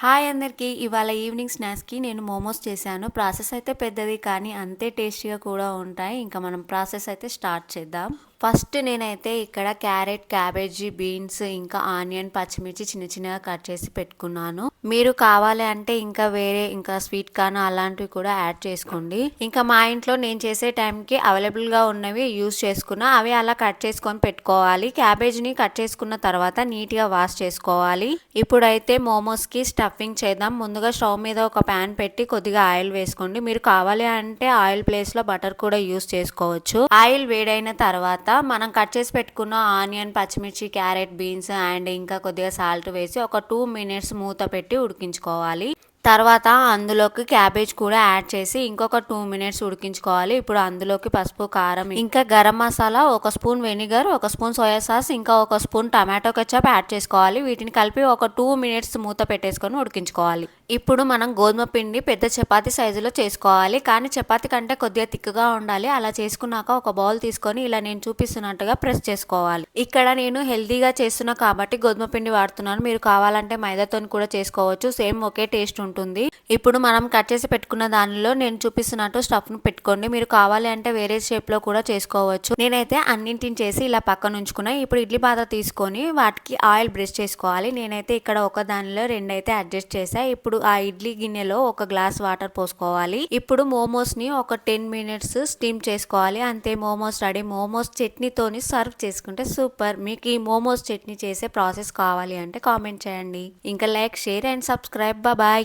Hi అందరికీ ఇవాళ evening స్నాక్స్కి నేను మోమోస్ చేశాను. ప్రాసెస్ అయితే పెద్దది కానీ అంతే టేస్టీగా కూడా ఉంటాయి. ఇంకా మనం ప్రాసెస్ అయితే స్టార్ట్ చేద్దాం. ఫస్ట్ నేనైతే ఇక్కడ క్యారెట్ క్యాబేజీ బీన్స్ ఇంకా ఆనియన్ పచ్చిమిర్చి చిన్న చిన్నగా కట్ చేసి పెట్టుకున్నాను. మీరు కావాలి అంటే ఇంకా వేరే ఇంకా స్వీట్ కాన్ అలాంటివి కూడా యాడ్ చేసుకోండి. ఇంకా మా ఇంట్లో నేను చేసే టైంకి అవైలబుల్గా ఉన్నవి యూస్ చేసుకున్నా అవి అలా కట్ చేసుకొని పెట్టుకోవాలి. క్యాబేజ్ని కట్ చేసుకున్న తర్వాత నీట్గా వాష్ చేసుకోవాలి. ఇప్పుడైతే మోమోస్కి స్టఫింగ్ చేద్దాం. ముందుగా స్టవ్ మీద ఒక ప్యాన్ పెట్టి కొద్దిగా ఆయిల్ వేసుకోండి. మీరు కావాలి అంటే ఆయిల్ ప్లేస్లో బటర్ కూడా యూస్ చేసుకోవచ్చు. ఆయిల్ వేడైన తర్వాత మనం కట్ చేసి పెట్టుకున్న ఆనియన్ పచ్చిమిర్చి క్యారెట్ బీన్స్ అండ్ ఇంకా కొద్దిగా సాల్ట్ వేసి ఒక టూ మినిట్స్ మూత పెట్టి ఉడికించుకోవాలి. తర్వాత అందులోకి క్యాబేజ్ కూడా యాడ్ చేసి ఇంకొక టూ మినిట్స్ ఉడికించుకోవాలి. ఇప్పుడు అందులోకి పసుపు కారం ఇంకా గరం మసాలా ఒక స్పూన్ వెనిగర్ ఒక స్పూన్ సోయా సాస్ ఇంకా ఒక స్పూన్ టమాటో కచ్చప్ యాడ్ చేసుకోవాలి. వీటిని కలిపి ఒక టూ మినిట్స్ మూత పెట్టేసుకొని ఉడికించుకోవాలి. ఇప్పుడు మనం గోధుమ పిండి పెద్ద చపాతీ సైజులో చేసుకోవాలి. కానీ చపాతీ కంటే కొద్దిగా తిక్కుగా ఉండాలి. అలా చేసుకున్నాక ఒక బౌల్ తీసుకొని ఇలా నేను చూపిస్తున్నట్టుగా ప్రెస్ చేసుకోవాలి. ఇక్కడ నేను హెల్దీగా చేస్తున్నా కాబట్టి గోధుమ పిండి వాడుతున్నాను. మీరు కావాలంటే మైదాతో కూడా చేసుకోవచ్చు. సేమ్ ఒకే టేస్ట్ ఉంటుంది. ఇప్పుడు మనం కట్ చేసి పెట్టుకున్న దానిలో నేను చూపిస్తున్నట్టు స్టఫ్ను పెట్టుకోండి. మీరు కావాలి అంటే వేరే షేప్లో కూడా చేసుకోవచ్చు. నేనైతే అన్నింటిని చేసి ఇలా పక్కన ఉంచుకున్నా. ఇప్పుడు ఇడ్లీ పాత్ర తీసుకొని వాటికి ఆయిల్ బ్రష్ చేసుకోవాలి. నేనైతే ఇక్కడ ఒక దానిలో రెండు అయితే అడ్జస్ట్ చేసా. ఇప్పుడు ఆ ఇడ్లీ గిన్నెలో ఒక గ్లాస్ వాటర్ పోసుకోవాలి. ఇప్పుడు మోమోస్ని ఒక టెన్ మినిట్స్ స్టీమ్ చేసుకోవాలి. అంతే మోమోస్ రెడీ మోమోస్ చట్నీతోని సర్వ్ చేసుకుంటే సూపర్ మీకు ఈ మోమోస్ చట్నీ చేసే ప్రాసెస్ కావాలి అంటే కామెంట్ చేయండి. ఇంకా like share and subscribe bye